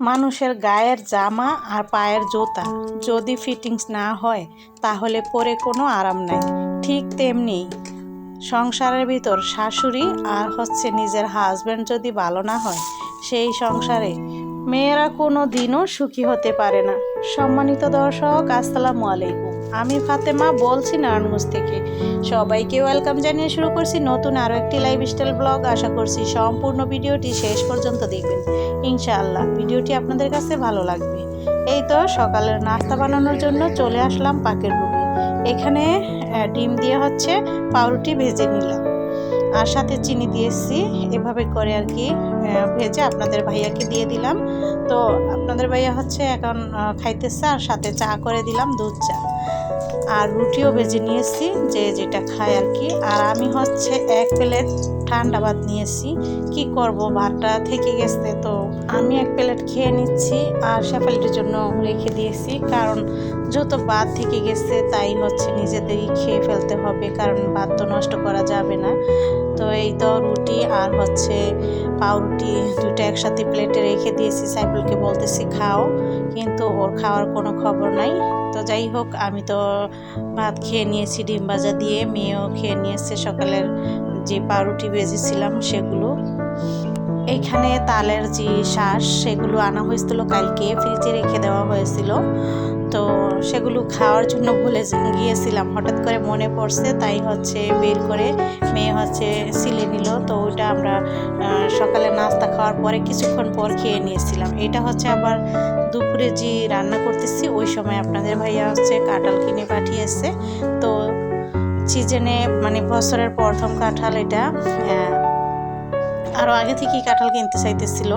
মানুষের গায়ের জামা আর পায়ের জুতা। যদি ফিটিংস না হয়, তাহলে পরে কোনো আরাম নাই। ঠিক তেমনি সংসারের ভিতর শাশুড়ি আর হচ্ছে নিজের হাজব্যান্ড যদি ভালো না হয়, সেই সংসারে মেয়েরা কোনো দিনও সুখী হতে পারে না। সম্মানিত দর্শক, আসসালামু আলাইকুম। আমি ফাতেমা, বলছি নারায়ণগঞ্জ থেকে। সবাইকে ওয়েলকাম জানিয়ে শুরু করছি নতুন আরও একটি লাইফস্টাইল ব্লগ আশা করছি সম্পূর্ণ ভিডিওটি শেষ পর্যন্ত দেখবেন। ইনশাআল্লাহ ভিডিওটি আপনাদের কাছে ভালো লাগবে। এই তো সকালের নাস্তা বানানোর জন্য চলে আসলাম পাকের রুমে। এখানে ডিম দিয়ে হচ্ছে পাউরুটি ভেজে নিলাম। আর সাথে চিনি দিয়েছি। এভাবে করে আর কি ভেজে আপনাদের ভাইয়াকে দিয়ে দিলাম। তো আপনাদের ভাইয়া হচ্ছে এখন খাইতেছে আর সাথে চা করে দিলাম, দুধ চা। আর রুটিও ভেজে নিয়েছি, যে যেটা খায় আর কি। আর আমি হচ্ছে এক প্লেট ঠান্ডা ভাত নিয়েছি। কি করব, ভাতটা থেকে গেছে তো আমি এক প্লেট খেয়ে নিচ্ছি আর শেফালিটির জন্য রেখে দিয়েছি। কারণ যত ভাত থেকে গেছে তাই হচ্ছে নিজেদেরই খেয়ে ফেলতে হবে, কারণ ভাত তো নষ্ট করা যাবে না। তো এই তো রুটি আর হচ্ছে পাউরুটি দুটো একসাথে প্লেটে রেখে দিয়েছি। সাইফুলকে বলতেছি, খাও। কিন্তু ওর খাওয়ার কোনো খবর নাই। তো যাই হোক, আমি তো ভাত খেয়ে নিয়েছি, ডিম ভাজা দিয়ে মেয়েও খেয়ে নিয়েছে সকালের যে পাউরুটি ভেজেছিলাম সেগুলো। এইখানে তালের যে শ্বাস সেগুলো আনা হয়েছিল কালকে। ফ্রিজে রেখে দেওয়া হয়েছিল। তো সেগুলো খাওয়ার জন্য ভুলে গিয়েছিলাম। হঠাৎ করে মনে পড়ছে, তাই হচ্ছে বের করে মেয়ে হচ্ছে সিলে নিল। তো ওইটা আমরা সকালে নাস্তা খাওয়ার পরে কিছুক্ষণ পর খেয়ে নিয়েছিলাম। এটা হচ্ছে আবার দুপুরে যে রান্না করতেছি, ওই সময় আপনাদের ভাইয়া হচ্ছে কাঁঠাল কিনে পাঠিয়েছে। তো সিজনে মানে বছরের প্রথম কাঁঠাল এটা আরও আগে থেকেই কাঁঠাল কিনতে চাইতেছিল।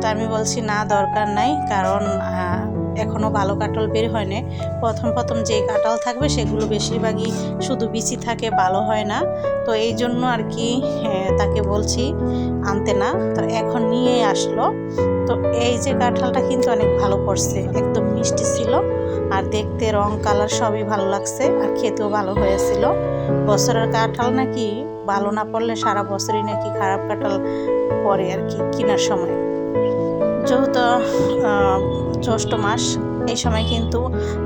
তো আমি বলছি, না, দরকার নাই। কারণ আহ, এখনও ভালো কাঁঠাল বের হয় না প্রথম প্রথম যে কাঁঠাল থাকবে সেগুলো বেশিরভাগই শুধু বিচি থাকে ভালো হয় না। তো এই জন্য আর কি তাকে বলছি আনতে না। তো এখন নিয়ে আসলো। তো এই যে কাঁঠালটা কিন্তু অনেক ভালো করছে একদম মিষ্টি ছিল। আর দেখতে রং কালার সবই ভালো লাগছে আর খেতেও ভালো হয়েছিল। বছরের কাঁঠাল নাকি ভালো না পড়লে সারা বছরই নাকি খারাপ কাঁঠাল পরে আর কি কেনার সময়। যেহেতু জ্যৈষ্ঠ মাস, এই সময় কিন্তু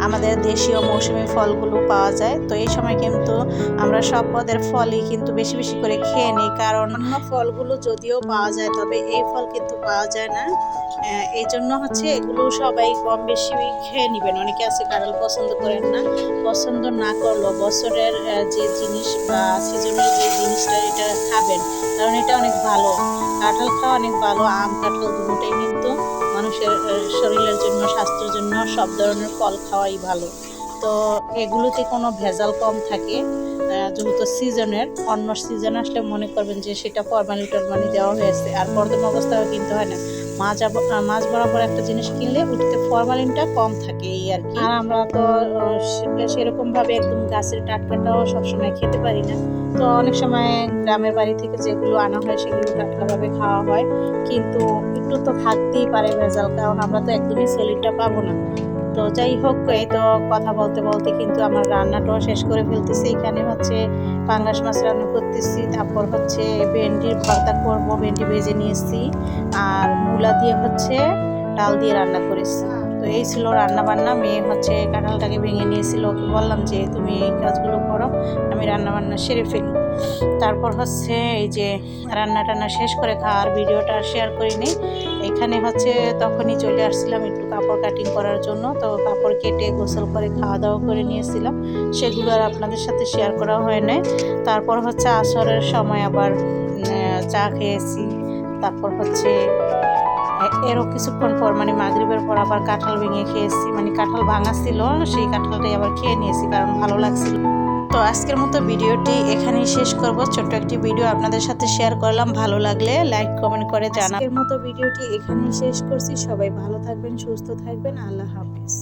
আমাদের দেশীয় মৌসুমি ফলগুলো পাওয়া যায়। তো এই সময় কিন্তু আমরা সব পদের ফলই কিন্তু বেশি বেশি করে খেয়ে নিই। কারণ অন্য ফলগুলো যদিও পাওয়া যায়, তবে এই ফল কিন্তু পাওয়া যায় না। এই জন্য হচ্ছে এগুলো সবাই কম বেশি খেয়ে নেবেন। অনেকে আছে কারণ পছন্দ করেন না। পছন্দ না করলেও বছরের যে জিনিস বা সিজনের জিনিসটা এটা খাবেন। কারণ এটা অনেক ভালো। কাঁঠাল খাওয়া অনেক ভালো, আম, কাঁঠাল দুটোই কিন্তু মানুষের শরীরের জন্য, স্বাস্থ্যের জন্য সব ধরনের ফল খাওয়াই ভালো। তো এগুলোতে কোনো ভেজাল কম থাকে। যেহেতু সিজনের, অন্য সিজন আসলে মনে করবেন যে সেটা ফরমালি টরমালি দেওয়া হয়েছে। আর প্রথম অবস্থাও কিন্তু হয় না। মাছ মাছ বরাবর একটা জিনিস কিনলে উঠতে ফরমালিনটা কম থাকে এই আর কি। আর আমরা তো আহ, সে- সেরকম ভাবে একদম গাছের টাটকাটাও সবসময় খেতে পারি না। তো অনেক সময় গ্রামের বাড়ি থেকে যেগুলো আনা হয় সেগুলো টাটকাভাবে খাওয়া হয়। কিন্তু একটু তো থাকতেই পারে ভেজাল কারণ আমরা তো একদমই সলিডটা পাবো না। তো যাই হোক, এই তো কথা বলতে বলতে কিন্তু আমার রান্নাটাও শেষ করে ফেলতেছি। এখানে হচ্ছে পাঙ্গাস মাছ রান্না করতেছি, তারপর হচ্ছে ভেন্ডির ভর্তা করব, ভেন্ডি ভেজে নিয়েছি, আর মূলা দিয়ে হচ্ছে ডাল দিয়ে রান্না করেছি। তো এই ছিল রান্না বান্না মেয়ে হচ্ছে কাঁঠালটাকে ভেঙে নিয়েছিল। ওকে বললাম যে, তুমি এই কাজগুলো করো, আমি রান্না বান্না সেরে ফেলি। তারপর হচ্ছে এই যে রান্না টান্না শেষ করে খাওয়ার ভিডিওটা শেয়ার করিনি। এখানে হচ্ছে তখনই চলে আসছিলাম একটু কাপড় কাটিং করার জন্য। তো কাপড় কেটে গোসল করে খাওয়া দাওয়া করে নিয়েছিলাম। সেগুলো আর আপনাদের সাথে শেয়ার করা হয় নাই। তারপর হচ্ছে আসরের সময় আবার চা খেয়েছি। তারপর হচ্ছে এরও কিছুক্ষণ পর মানে মাগরিবের পর আবার কাঁঠাল ভেঙে খেয়েছি। মানে কাঁঠাল ভাঙা ছিল, সেই কাঁঠালটাই আবার খেয়ে নিয়েছি কারণ ভালো লাগছিল। তো আজকের মতো ভিডিওটি এখানেই শেষ করব। ছোট্ট একটি ভিডিও আপনাদের সাথে শেয়ার করলাম। ভালো লাগলে লাইক, কমেন্ট করে জানা আজকের মতো ভিডিওটি এখানেই শেষ করছি। সবাই ভালো থাকবেন, সুস্থ থাকবেন। আল্লাহ হাফেজ।